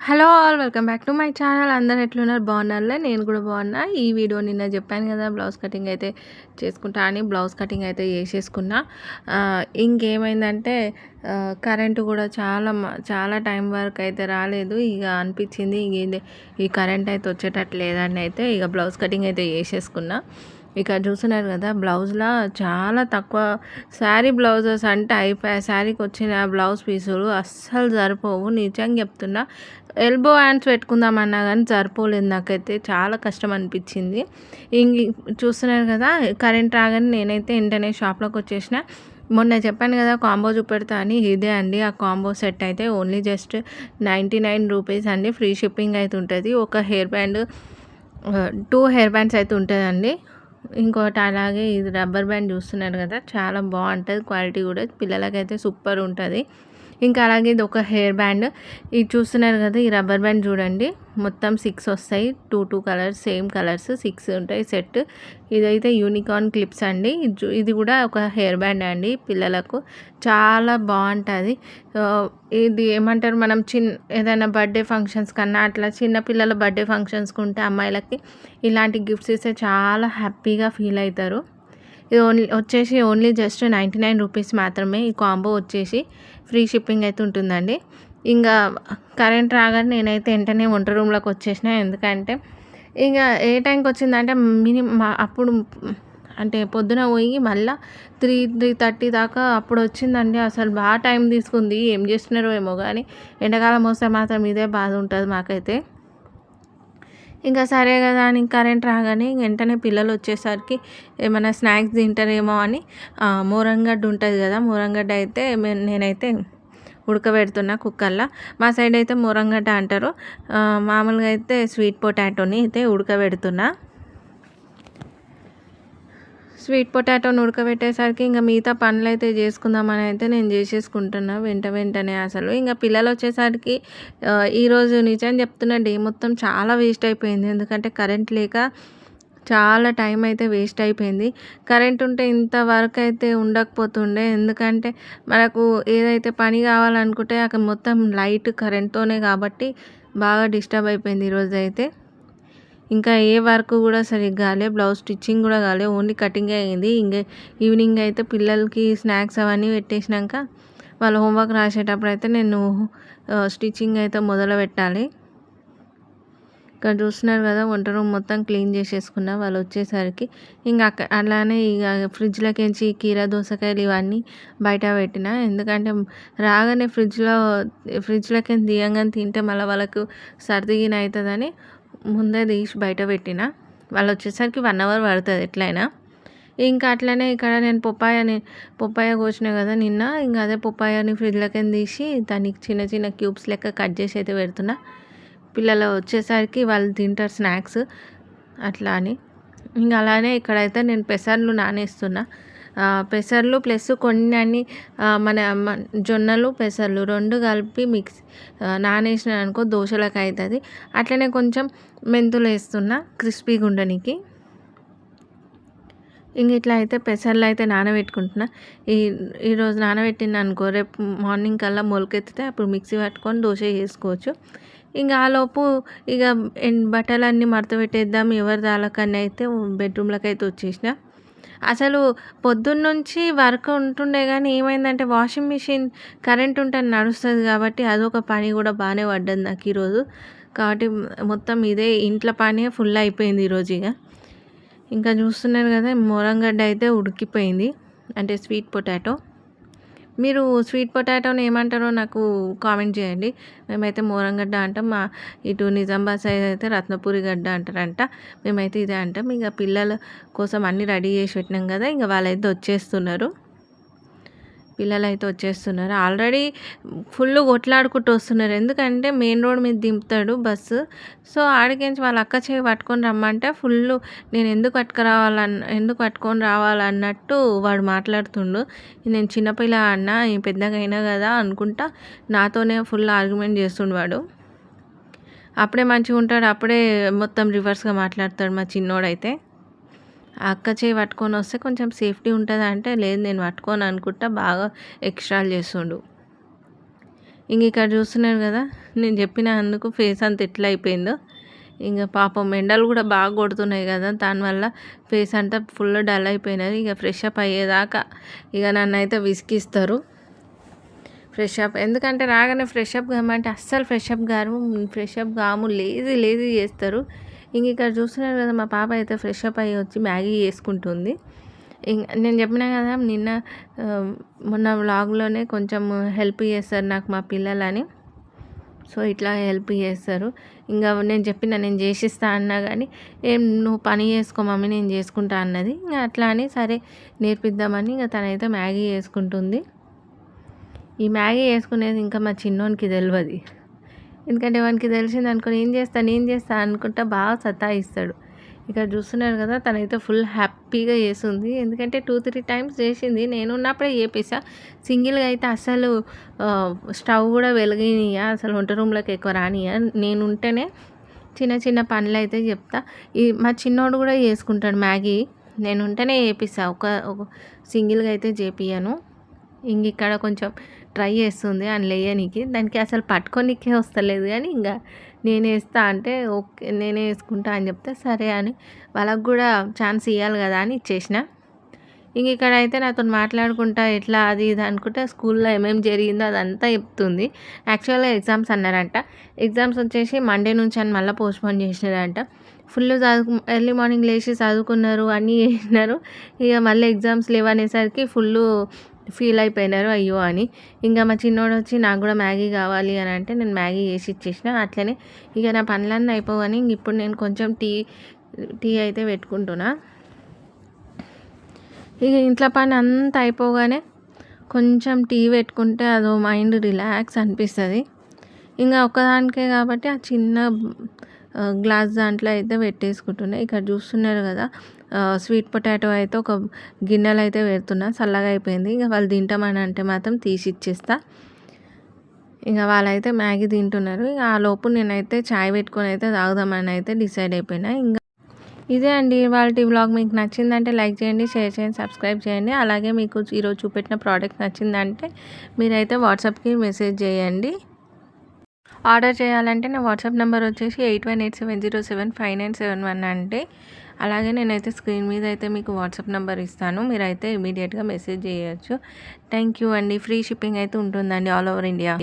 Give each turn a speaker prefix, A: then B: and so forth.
A: Hello all welcome back to my channel. అందరు ఎట్లున్నారు? బాగున్నారులే? నేను కూడా బాగున్నా. ఈ వీడియో నిన్న చెప్పాను కదా బ్లౌజ్ కటింగ్ అయితే చేసుకుంటా అని బ్లౌజ్ కటింగ్ అయితే చేసేసుకున్నా. ఇంకేమైందంటే కరెంటు కూడా చాలా చాలా టైం వరకు అయితే రాలేదు. ఇక అనిపించింది ఇక ఈ కరెంట్ అయితే వచ్చేటట్టు లేదని అయితే ఇక బ్లౌజ్ కటింగ్ అయితే చేసేసుకున్నా. ఇక్కడ చూస్తున్నారు కదా బ్లౌజ్లో చాలా తక్కువ శారీ బ్లౌజెస్ అంటే అయిపోయాయి శారీకి వచ్చిన బ్లౌజ్ పీసులు అస్సలు సరిపోవు. నిజంగా చెప్తున్నా ఎల్బో హ్యాండ్స్ పెట్టుకుందామన్నా కానీ సరిపోలేదు నాకైతే. చాలా కష్టం అనిపించింది. ఇంక చూస్తున్నారు కదా కరెంట్ రాగానే నేనైతే వెంటనే షాప్లోకి వచ్చేసిన. మొన్న చెప్పాను కదా కాంబో చూపెడతా అని. ఇదే అండి ఆ కాంబో సెట్ అయితే only just ninety nine rupees అండి. ఫ్రీ షిప్పింగ్ అయితే ఉంటుంది. ఒక hair band two hair bands అయితే ఉంటుందండి. ఇంకోటి అలాగే ఇది రబ్బర్ బ్యాండ్ చూస్తున్నారు కదా చాలా బాగుంటుంది క్వాలిటీ కూడా. పిల్లలకైతే సూపర్ ఉంటుంది. ఇంకా అలాగే ఇది ఒక హెయిర్ బ్యాండ్. ఇది చూస్తున్నారు కదా ఈ రబ్బర్ బ్యాండ్ చూడండి. మొత్తం సిక్స్ వస్తాయి. Two two colours same colours six ఉంటాయి. సెట్ ఇదైతే యూనికార్న్ క్లిప్స్ అండి. ఇది కూడా ఒక హెయిర్ బ్యాండ్ అండి పిల్లలకు. చాలా బాగుంటుంది. ఇది ఏమంటారు మనం చిన్న ఏదైనా బర్త్డే ఫంక్షన్స్ కన్నా అట్లా చిన్న పిల్లల బర్త్డే ఫంక్షన్స్కి ఉంటే అమ్మాయిలకి ఇలాంటి గిఫ్ట్స్ ఇస్తే చాలా హ్యాపీగా ఫీల్ అవుతారు ఇది ఓన్లీ వచ్చేసి only just ninety nine rupees మాత్రమే ఈ కాంబో వచ్చేసి ఫ్రీ షిప్పింగ్ అయితే ఉంటుందండి. ఇంకా కరెంట్ రాగానే నేనైతే వెంటనే వంట రూమ్లోకి వచ్చేసిన. ఎందుకంటే ఇంకా ఏ టైంకి వచ్చిందంటే మినిమం అప్పుడు అంటే పొద్దున పోయి మళ్ళీ త్రీ త్రీ థర్టీ దాకా అప్పుడు వచ్చిందండి. అసలు బాగా టైం తీసుకుంది. ఏం చేస్తున్నారో ఏమో కానీ ఎండాకాలం వస్తే మాత్రం ఇదే బాధ ఉంటుంది మాకైతే. ఇంకా సరే కదా అని కరెంట్ రాగానే వెంటనే పిల్లలు వచ్చేసరికి ఏమైనా స్నాక్స్ తింటారేమో అని మోరంగడ్డ ఉంటుంది కదా మోరంగడ్డ అయితే నేనైతే ఉడకబెడుతున్న కుక్కర్లో. మా సైడ్ అయితే మురంగట అంటారు. మామూలుగా అయితే స్వీట్ పొటాటోని అయితే ఉడకబెడుతున్నా. స్వీట్ పొటాటోని ఉడకబెట్టేసరికి ఇంకా మిగతా పనులు అయితే చేసుకుందామని అయితే నేను చేసేసుకుంటున్నా వెంట వెంటనే అసలు. ఇంకా పిల్లలు వచ్చేసరికి ఈరోజు నిజం చెప్తున్న డే మొత్తం చాలా వేస్ట్ అయిపోయింది. ఎందుకంటే కరెంట్ లేక చాలా టైం అయితే వేస్ట్ అయిపోయింది. కరెంట్ ఉంటే ఇంత వర్క్ అయితే ఉండకపోతుండే. ఎందుకంటే మనకు ఏదైతే పని కావాలనుకుంటే అక్కడ మొత్తం లైట్ కరెంట్తోనే కాబట్టి బాగా డిస్టర్బ్ అయిపోయింది ఈరోజు అయితే. ఇంకా ఏ వర్క్ కూడా సరిగ్గా కాలే. బ్లౌజ్ స్టిచ్చింగ్ కూడా కాలే. ఓన్లీ కటింగ్ అయింది. ఇంకా ఈవినింగ్ అయితే పిల్లలకి స్నాక్స్ అవన్నీ పెట్టేసినాక వాళ్ళు హోంవర్క్ రాసేటప్పుడు అయితే నేను స్టిచ్చింగ్ అయితే మొదలు పెట్టాలి ఇక్కడ చూస్తున్నారు కదా వంట రూమ్ మొత్తం క్లీన్ చేసేసుకున్నా వాళ్ళు వచ్చేసరికి. ఇంకా అక్క అలానే ఇక ఫ్రిడ్జ్లోకించి కీర దోసకాయలు ఇవన్నీ బయట పెట్టిన. ఎందుకంటే రాగానే ఫ్రిడ్జ్లో ఫ్రిడ్జ్లోకి తీయంగానే తింటే మళ్ళీ వాళ్ళకు సర్దిగిన అవుతుందని ముందే తీసి బయట పెట్టిన. వాళ్ళు వచ్చేసరికి వన్ అవర్ పడుతుంది ఎట్లయినా. ఇంకా అట్లనే ఇక్కడ నేను పొప్పాయని పొప్పాయ కోసిన కదా నిన్న. ఇంకా అదే పొప్పాయని ఫ్రిడ్జ్లోకి తీసి దానికి చిన్న చిన్న క్యూబ్స్ లెక్క కట్ చేసి అయితే పెడుతున్నా. పిల్లలు వచ్చేసరికి వాళ్ళు తింటారు స్నాక్స్ అట్లా అని. ఇంకా అలానే ఇక్కడైతే నేను పెసర్లు నానేస్తున్నా. పెసర్లు ప్లస్ కొన్ని అన్ని మన జొన్నలు పెసర్లు రెండు కలిపి మిక్స్ నానేసిన అనుకో దోశలకు అవుతుంది అట్లనే కొంచెం మెంతులు వేస్తున్నా క్రిస్పీగా ఉండడానికి ఇంక ఇట్లా అయితే పెసర్లు అయితే నానబెట్టుకుంటున్నా. ఈ ఈరోజు నానబెట్టిన అనుకో రేపు మార్నింగ్ కల్లా మొలకెత్తితే అప్పుడు మిక్సీ పట్టుకొని దోశ చేసుకోవచ్చు ఇంకా ఆలోపు ఇక బట్టలన్నీ మడత పెట్టేద్దాం ఎవరి దాలకన్నా అయితే బెడ్రూమ్లోకి అయితే వచ్చేసిన. అసలు పొద్దున్నుంచి వర్క్ ఉంటుండే కానీ ఏమైందంటే వాషింగ్ మిషన్ కరెంట్ ఉంటే నడుస్తుంది కాబట్టి అదొక పని కూడా బాగానే పడ్డది నాకు ఈరోజు. కాబట్టి మొత్తం ఇదే ఇంట్లో పని ఫుల్ అయిపోయింది ఈరోజు ఇక ఇంకా చూస్తున్నారు కదా మొరంగడ్డ అయితే ఉడికిపోయింది. అంటే స్వీట్ పొటాటో. మీరు స్వీట్ పొటాటోని ఏమంటారో నాకు కామెంట్ చేయండి. మేమైతే మోరంగడ్డ అంటాం మా ఇటు నిజామాబాద్ సైడ్ అయితే రత్నపూరి గడ్డ అంటారంట. మేమైతే ఇదే అంటాం. ఇంకా పిల్లల కోసం అన్నీ రెడీ చేసి పెట్టినాం కదా ఇంకా వాళ్ళైతే వచ్చేస్తున్నారు. పిల్లలు అయితే వచ్చేస్తున్నారు. ఆల్రెడీ ఫుల్ కొట్లాడుకుంటూ వస్తున్నారు. ఎందుకంటే మెయిన్ రోడ్ మీద దింపుతాడు బస్సు. సో ఆడికించి వాళ్ళ అక్క చేయి పట్టుకొని రమ్మంటే ఫుల్ నేను ఎందుకు పట్టుకురావాలన్న ఎందుకు పట్టుకొని రావాలన్నట్టు వాడు మాట్లాడుతుండు. నేను చిన్నపిల్ల అన్న పెద్దగా అయినా కదా అనుకుంటా నాతోనే ఫుల్ ఆర్గ్యుమెంట్ చేస్తుండు వాడు. అప్పుడే మంచిగా ఉంటాడు అప్పుడే మొత్తం రివర్స్గా మాట్లాడతాడు మా చిన్నోడైతే. అక్క చేయి పట్టుకొని వస్తే కొంచెం సేఫ్టీ ఉంటుందా అంటే లేదు నేను పట్టుకొని అనుకుంటా బాగా ఎక్స్ట్రాలు చేస్తుండు. ఇంక ఇక్కడ చూస్తున్నారు కదా నేను చెప్పిన అందుకు ఫేస్ అంత ఎట్లా అయిపోయిందో. ఇంకా పాపం ఎండలు కూడా బాగా కొడుతున్నాయి కదా దానివల్ల ఫేస్ అంతా ఫుల్ డల్ అయిపోయినది. ఇక ఫ్రెష్ అప్ అయ్యేదాకా ఇక నన్ను అయితే విసిగిస్తారు. ఫ్రెష్ అప్ ఎందుకంటే రాగానే ఫ్రెష్ అప్ కామంటే అస్సలు ఫ్రెష్ అప్ గారు ఫ్రెష్ అప్ కాము లేజీ లేజీ చేస్తారు. ఇంక ఇక్కడ చూస్తున్నారు కదా మా పాప అయితే ఫ్రెష్ అప్ అయ్యి వచ్చి మ్యాగీ చేసుకుంటుంది. నేను చెప్పినా కదా నిన్న మొన్న వ్లాగ్లోనే కొంచెం హెల్ప్ చేస్తారు నాకు మా పిల్లలని. సో ఇట్లా హెల్ప్ చేస్తారు. ఇంకా నేను చెప్పిన నేను చేసిస్తా అన్నా కానీ ఏం నువ్వు పని చేసుకో మమ్మీ నేను చేసుకుంటా అన్నది. ఇంకా అట్లా అని సరే నేర్పిద్దామని ఇంకా తనైతే మ్యాగీ చేసుకుంటుంది. ఈ మ్యాగీ వేసుకునేది ఇంకా మా చిన్నోనికి తెలియదు ఎందుకంటే వానికి తెలిసింది అనుకుని ఏం చేస్తాను ఏం చేస్తా అనుకుంటా బాగా సతాయిస్తాడు. ఇక్కడ చూస్తున్నారు కదా తనైతే ఫుల్ హ్యాపీగా చేస్తుంది ఎందుకంటే టూ త్రీ టైమ్స్ చేసింది. నేను ఉన్నప్పుడే చేపిస్తా. సింగిల్గా అయితే అసలు స్టవ్ కూడా వెలిగినియా అసలు వంట రూమ్లోకి ఎక్కువ రానియా నేను ఉంటేనే చిన్న చిన్న పనులు అయితే చెప్తా. ఈ మా చిన్నోడు కూడా చేసుకుంటాడు మ్యాగీ. నేను ఉంటేనే చేపిస్తా. ఒక సింగిల్గా అయితే చేపియను ఇంక ఇక్కడ కొంచెం ట్రై చేస్తుంది అని లేయనికి. దానికి అసలు పట్టుకోనికే వస్తలేదు కానీ ఇంకా నేను వేస్తా అంటే ఓకే నేనే వేసుకుంటా అని చెప్తే సరే అని వాళ్ళకు కూడా ఛాన్స్ ఇవ్వాలి కదా అని ఇచ్చేసిన. ఇంక ఇక్కడ అయితే నాతో మాట్లాడుకుంటా ఎట్లా అది ఇది అనుకుంటే స్కూల్లో ఏమేమి జరిగిందో అదంతా చెప్తుంది. యాక్చువల్గా ఎగ్జామ్స్ అన్నారంట. ఎగ్జామ్స్ వచ్చేసి మండే నుంచి అని మళ్ళీ పోస్ట్పోన్ చేసినారంట. ఫుల్ చదువు ఎర్లీ మార్నింగ్ లేచి చదువుకున్నారు అన్నీ చేసినారు. ఇక మళ్ళీ ఎగ్జామ్స్ లేవనేసరికి ఫుల్ ఫీల్ అయిపోయినారు అయ్యో అని. ఇంకా మా చిన్నోడు వచ్చి నాకు కూడా మ్యాగీ కావాలి అని అంటే నేను మ్యాగీ చేసి ఇచ్చేసిన. అట్లనే ఇక నా పనులన్నీ అయిపోవని ఇప్పుడు నేను కొంచెం టీ టీ అయితే పెట్టుకుంటున్నా. ఇక ఇంట్లో పని అంతా అయిపోగానే కొంచెం టీ పెట్టుకుంటే అదో మైండ్ రిలాక్స్ అనిపిస్తుంది. ఇంకా ఒక్కదానికే కాబట్టి ఆ చిన్న గ్లాస్ దాంట్లో అయితే పెట్టేసుకుంటున్నాయి ఇక్కడ చూస్తున్నారు కదా స్వీట్ పొటాటో అయితే ఒక గిన్నెలు అయితే పెడుతున్నా. చల్లగా అయిపోయింది. ఇంకా వాళ్ళు తింటామని అంటే మాత్రం తీసి ఇచ్చేస్తా. ఇంకా వాళ్ళైతే మ్యాగీ తింటున్నారు. ఇక ఆ లోపు నేనైతే చాయ్ పెట్టుకొని అయితే తాగుదామని అయితే డిసైడ్ అయిపోయినా. ఇంకా ఇదే అండి వాళ్ళ వ్లాగ్. మీకు నచ్చిందంటే లైక్ చేయండి షేర్ చేయండి సబ్స్క్రైబ్ చేయండి. అలాగే మీకు ఈరోజు చూపెట్టిన ప్రోడక్ట్ నచ్చిందంటే మీరైతే వాట్సాప్కి మెసేజ్ చేయండి. ఆర్డర్ చేయాలంటే నా వాట్సాప్ నెంబర్ వచ్చేసి eight one eight seven zero seven five nine seven one అంటే. అలాగే నేనైతే స్క్రీన్ మీద అయితే మీకు వాట్సాప్ నెంబర్ ఇస్తాను. మీరైతే ఇమీడియట్గా మెసేజ్ చేయొచ్చు. థ్యాంక్ యూ అండి. ఫ్రీ షిప్పింగ్ అయితే ఉంటుందండి ఆల్ ఓవర్ ఇండియా.